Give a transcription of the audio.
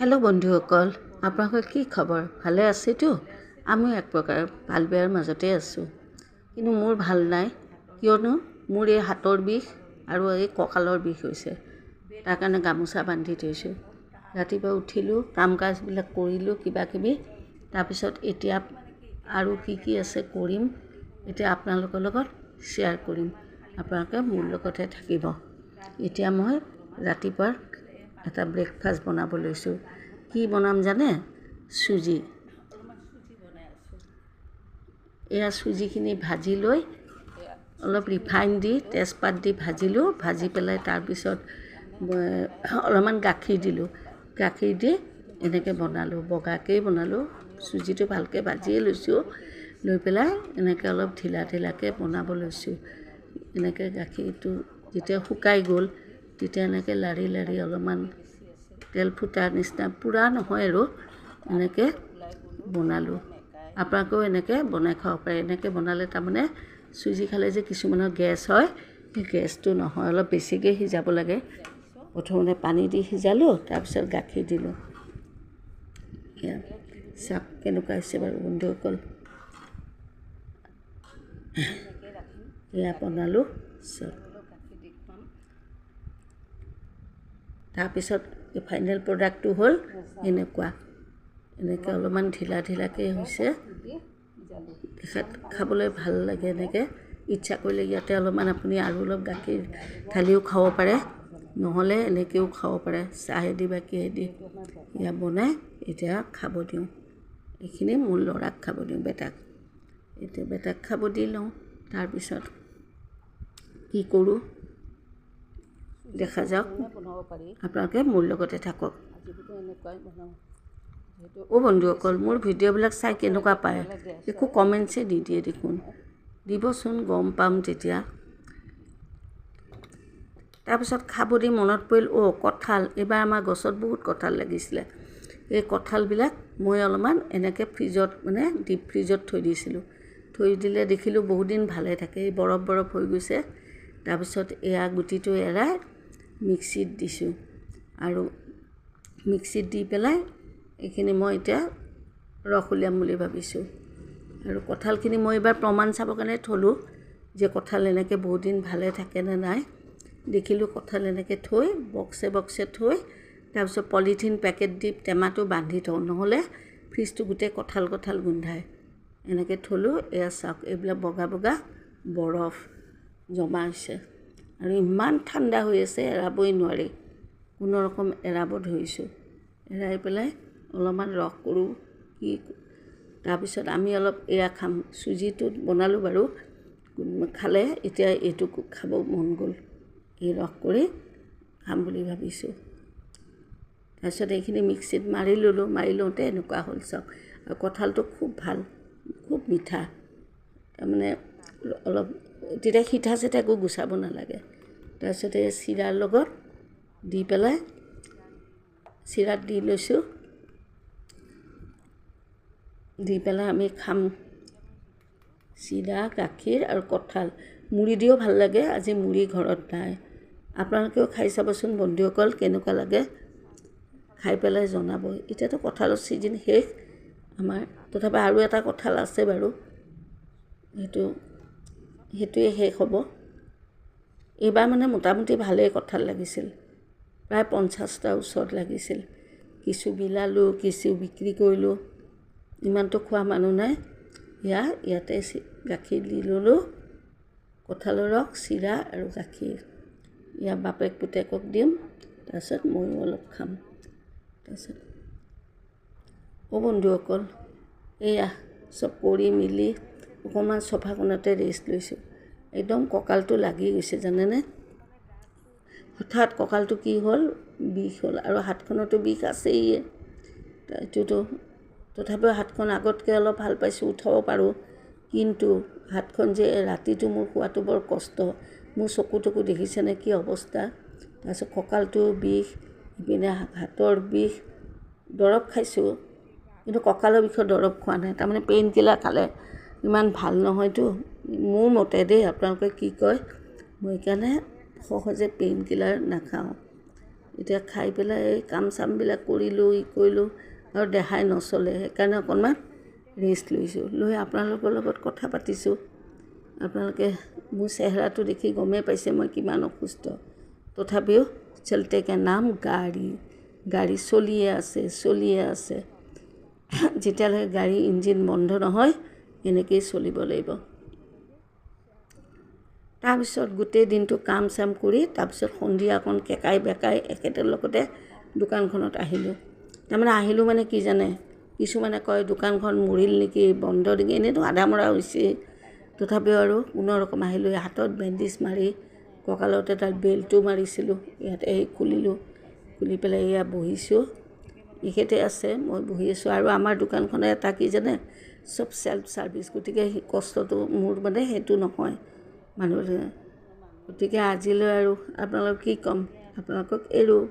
Hello বন্ধুসকল আপোনালোকৰ কি খবৰ? ভালে আছেতো? আমি এক প্ৰকাৰ ভাল বেয়াৰ মাজতে আছোঁ। কিন্তু মোৰ ভাল নাই। কিয়নো মোৰ এই হাতৰ বিষ আৰু এই কঁকালৰ বিষ হৈছে। তাৰ কাৰণে গামোচা বান্ধি থৈছোঁ। ৰাতিপুৱা উঠিলোঁ কাম কাজবিলাক কৰিলোঁ কিবাকিবি। তাৰপিছত এতিয়া আৰু কি কি আছে কৰিম এতিয়া আপোনালোকৰ লগত শ্বেয়াৰ কৰিম। আপোনালোকে মোৰ লগতে থাকিব। এতিয়া মই ৰাতিপুৱাৰ এটা ব্ৰেকফাষ্ট বনাব লৈছোঁ। কি বনাম জানে? চুজি। এয়া চুজিখিনি ভাজি লৈ অলপ ৰিফাইন দি তেজপাত দি ভাজিলোঁ। ভাজি পেলাই তাৰপিছত অলপমান গাখীৰ দিলোঁ। গাখীৰ দি এনেকৈ বনালোঁ। বগাকেই বনালোঁ। চুজিটো ভালকৈ ভাজিয়ে লৈছোঁ। লৈ পেলাই এনেকৈ অলপ ঢিলা ঢিলাকৈ বনাব লৈছোঁ। এনেকৈ গাখীৰটো যেতিয়া শুকাই গ'ল তেতিয়া এনেকৈ লাৰি লাৰি অলপমান তেল ফুটাৰ নিচিনা পূৰা নহয় আৰু এনেকৈ বনালোঁ। আপোনালোকেও এনেকৈ বনাই খাব পাৰে। এনেকৈ বনালে তাৰমানে চুজি খালে যে কিছুমানৰ গেছ হয় সেই গেছটো নহয়। অলপ বেছিকৈ সিজাব লাগে। প্ৰথমতে পানী দি সিজালোঁ তাৰপিছত গাখীৰ দিলোঁ। চাওক কেনেকুৱা হৈছে বাৰু বন্ধুসকল। এয়া বনালোঁ চব তাৰপিছত ফাইনেল প্ৰডাক্টটো হ'ল এনেকুৱা। এনেকৈ অলপমান ঢিলা ঢিলাকৈ হৈছে। দেখাত খাবলৈ ভাল লাগে এনেকৈ। ইচ্ছা কৰিলে ইয়াতে অলপমান আপুনি আৰু অলপ গাখীৰ ঢালিও খাব পাৰে। নহ'লে এনেকৈও খাব পাৰে। চাহেদি বা কিহেদি এয়া বনাই এতিয়া খাব দিওঁ। এইখিনি মোৰ ল'ৰাক খাব দিওঁ বেটাক। এতিয়া বেটাক খাব দি লওঁ। তাৰপিছত কি কৰোঁ? দেখা যাওক। আপোনালোকে মোৰ লগতে থাকক। অ' বন্ধুসকল মোৰ ভিডিঅ'বিলাক চাই কেনেকুৱা পায়? একো কমেণ্টছে দি দিয়ে দেখোন। দিবচোন গম পাম তেতিয়া। তাৰপিছত খাব দি মনত পৰিল অ' কঁঠাল। এইবাৰ আমাৰ গছত বহুত কঁঠাল লাগিছিলে। এই কঁঠালবিলাক মই অলপমান এনেকৈ ফ্ৰিজত মানে ডিপ ফ্ৰিজত থৈ দিছিলোঁ। থৈ দিলে দেখিলোঁ বহুদিন ভালে থাকে এই বৰফ বৰফ হৈ গৈছে। তাৰপিছত এয়া গুটিটো এৰাই মিক্সিত দিছোঁ। আৰু মিক্সিত দি পেলাই এইখিনি মই এতিয়া ৰস উলিয়াম বুলি ভাবিছোঁ। আৰু কঁঠালখিনি মই এইবাৰ প্ৰমাণ চাবৰ কাৰণে থলোঁ যে কঁঠাল এনেকৈ বহুত দিন ভালে থাকেনে নাই। দেখিলোঁ কঁঠাল এনেকৈ থৈ বক্সে বক্সে থৈ তাৰপিছত পলিথিন পেকেট দি টেমাটো বান্ধি থওঁ নহ'লে ফ্ৰিজটো গোটেই কঁঠাল কঁঠাল গোন্ধায়। এনেকৈ থলোঁ এয়া চাওক এইবিলাক বগা বগা বৰফ জমা হৈছে। আৰু ইমান ঠাণ্ডা হৈ আছে এৰাবই নোৱাৰি। কোনো ৰকম এৰাব ধৰিছোঁ। এৰাই পেলাই অলপমান ৰস কৰোঁ কি তাৰপিছত আমি অলপ এয়া খাম। চুজিটো বনালোঁ বাৰু। খালে এতিয়া এইটো খাব মন গ'ল। এই ৰস কৰি খাম বুলি ভাবিছোঁ। তাৰপিছত এইখিনি মিক্সিত মাৰি ল'লোঁ। মাৰি লওঁতে এনেকুৱা হ'ল চাওক। আৰু কঁঠালটো খুব ভাল খুব মিঠা। তাৰমানে অলপ তেতিয়া সিঠা চিঠা একো গুচাব নালাগে। তাৰপিছতে চিৰাৰ লগত দি পেলাই চিৰাত দি লৈছোঁ। দি পেলাই আমি খাম। চিৰা গাখীৰ আৰু কঁঠাল। মুড়ি দিও ভাল লাগে আজি মুড়ি ঘৰত নাই। আপোনালোকেও খাই চাবচোন বন্ধুসকল কেনেকুৱা লাগে। খাই পেলাই জনাব। এতিয়াতো কঁঠালৰ ছিজন শেষ। আমাৰ তথাপি আৰু এটা কঁঠাল আছে বাৰু। সেইটো সেইটোৱে শেষ হ'ব। এইবাৰ মানে মোটামুটি ভালেই কঁঠাল লাগিছিল। প্ৰায় পঞ্চাছটাৰ ওচৰত লাগিছিল। কিছু বিলালোঁ কিছু বিক্ৰী কৰিলোঁ। ইমানটো খোৱা মানুহ নাই। এয়া ইয়াতে গাখীৰ দি ল'লোঁ। কঁঠালৰ ৰস চিৰা আৰু গাখীৰ। ইয়াৰ বাপেক পুতেকক দিম তাৰপিছত ময়ো অলপ খাম। তাৰপিছত অ' বন্ধুসকল এয়া চব কৰি মেলি অকণমান চফাখনতে ৰেষ্ট লৈছোঁ। একদম কঁকালটো লাগি গৈছে জানেনে? হঠাৎ কঁকালটো কি হ'ল? বিষ হ'ল আৰু হাতখনতো বিষ আছেই। এইটোতো তথাপিও হাতখন আগতকৈ অলপ ভাল পাইছোঁ উঠাব পাৰোঁ। কিন্তু হাতখন যে ৰাতিটো মোৰ শোৱাটো বৰ কষ্ট। মোৰ চকু টকু দেখিছেনে কি অৱস্থা? তাৰপিছত কঁকালটো বিষ ইপিনে হাতৰ বিষ দৰৱ খাইছোঁ। কিন্তু কঁকালৰ বিষৰ দৰৱ খোৱা নাই তাৰমানে পেইন কিলাৰ খালে ইমান ভাল নহয়তো। মোৰ মতে দেই আপোনালোকে কি কয় মই সেইকাৰণে সহজে পেইন কিলাৰ নাখাওঁ। এতিয়া খাই পেলাই এই কাম চামবিলাক কৰিলোঁ ই কৰিলোঁ আৰু দেহাই নচলে সেইকাৰণে অকণমান ৰেষ্ট লৈছোঁ। লৈ আপোনালোকৰ লগত কথা পাতিছোঁ। আপোনালোকে মোৰ চেহেৰাটো দেখি গমেই পাইছে মই কিমান অসুস্থ। তথাপিও চলতেকে নাম গাড়ী গাড়ী চলিয়ে আছে চলিয়ে আছে। যেতিয়ালৈকে গাড়ী ইঞ্জিন বন্ধ নহয় এনেকৈয়ে চলিব লাগিব। তাৰপিছত গোটেই দিনটো কাম চাম কৰি তাৰপিছত সন্ধিয়া অকণ কেকাই বেকাই একেটাৰ লগতে দোকানখনত আহিলোঁ। তাৰমানে আহিলোঁ মানে কি জানে? কিছুমানে কয় দোকানখন মৰিল নেকি? বন্ধ নেকি? এনেইতো আধা মৰা হৈছে। তথাপিও আৰু কোনোৰকম আহিলোঁ। হাতত বেণ্ডেজ মাৰি কঁকালত এডাল বেল্টো মাৰিছিলোঁ। ইয়াতে এই খুলিলোঁ। খুলি পেলাই এয়া বহিছোঁ। এইখিনিতে আছে মই বহি আছোঁ। আৰু আমাৰ দোকানখনে এটা কি জানে? চব চেল্ফ ছাৰ্ভিচ গতিকে সেই কষ্টটো মোৰ মানে সেইটো নহয়। মানুহ গতিকে আজিলৈ আৰু আপোনালোকক কি ক'ম? আপোনালোকক এৰোঁ